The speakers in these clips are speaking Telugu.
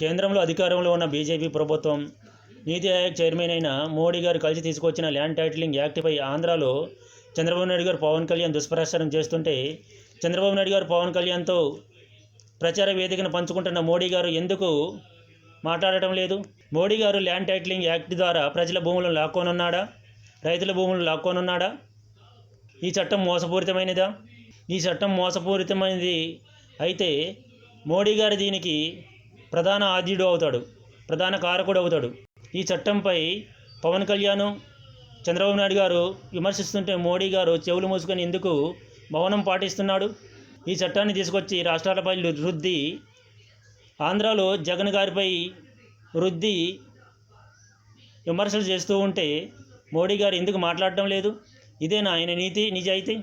కేంద్రంలో అధికారంలో ఉన్న బీజేపీ ప్రభుత్వం నీతి ఆయోగ్ చైర్మన్ అయిన మోడీ గారు కలిసి తీసుకొచ్చిన ల్యాండ్ టైటిలింగ్ యాక్ట్పై ఆంధ్రాలో చంద్రబాబు నాయుడు గారు పవన్ కళ్యాణ్ దుష్ప్రచారం చేస్తుంటే చంద్రబాబు నాయుడు గారు పవన్ కళ్యాణ్తో ప్రచార వేదికను పంచుకుంటున్న మోడీ గారు ఎందుకు మాట్లాడటం లేదు? మోడీ గారు ల్యాండ్ టైటిలింగ్ యాక్ట్ ద్వారా ప్రజల భూములను లాక్కోనున్నాడా? రైతుల భూములను లాక్కోనున్నాడా? ఈ చట్టం మోసపూరితమైనదా? ఈ చట్టం మోసపూరితమైనది అయితే మోడీ గారు దీనికి ప్రధాన ఆద్యుడు అవుతాడు. ప్రధాన కారకుడు అవుతాడు. ఈ చట్టంపై పవన్ కళ్యాణ్ చంద్రబాబు నాయుడు గారు విమర్శిస్తుంటే మోడీ గారు చెవులు మూసుకొని ఎందుకు మౌనం పాటిస్తున్నాడు? ఈ చట్టాన్ని తీసుకొచ్చి రాష్ట్రాలపై రుద్ది ఆంధ్రాలో జగన్ గారిపై రుద్ది విమర్శలు చేస్తూ ఉంటే మోడీ గారు ఎందుకు మాట్లాడటం లేదు? ఇదేనా ఆయన నీతి నిజాయితీ.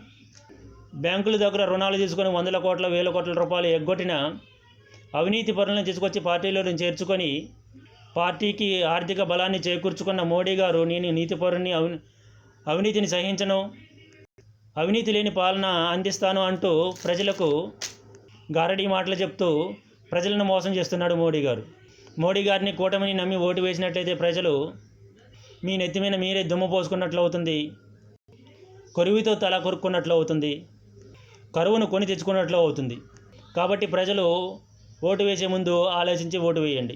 బ్యాంకుల దగ్గర రుణాలు తీసుకొని వందల కోట్ల వేల కోట్ల రూపాయలు ఎగ్గొట్టిన అవినీతి పనులను తీసుకొచ్చి పార్టీలో చేర్చుకొని పార్టీకి ఆర్థిక బలాన్ని చేకూర్చుకున్న మోడీ గారు నేను నీతిపరుని అవి అవినీతిని సహించను. అవినీతి లేని పాలన అందిస్తాను అంటూ ప్రజలకు గారడీ మాటలు చెప్తూ ప్రజలను మోసం చేస్తున్నాడు మోడీ గారు. మోడీ గారిని కూటమిని నమ్మి ఓటు వేసినట్లయితే ప్రజలు మీ నెత్తి మీద మీరే దుమ్ము పోసుకున్నట్లు అవుతుంది. కొరువితో తల కొరుక్కున్నట్లు అవుతుంది. కరువును కొని తెచ్చుకున్నట్లు అవుతుంది. కాబట్టి ప్రజలు ఓటు వేసే ముందు ఆలోచించి ఓటు వేయండి.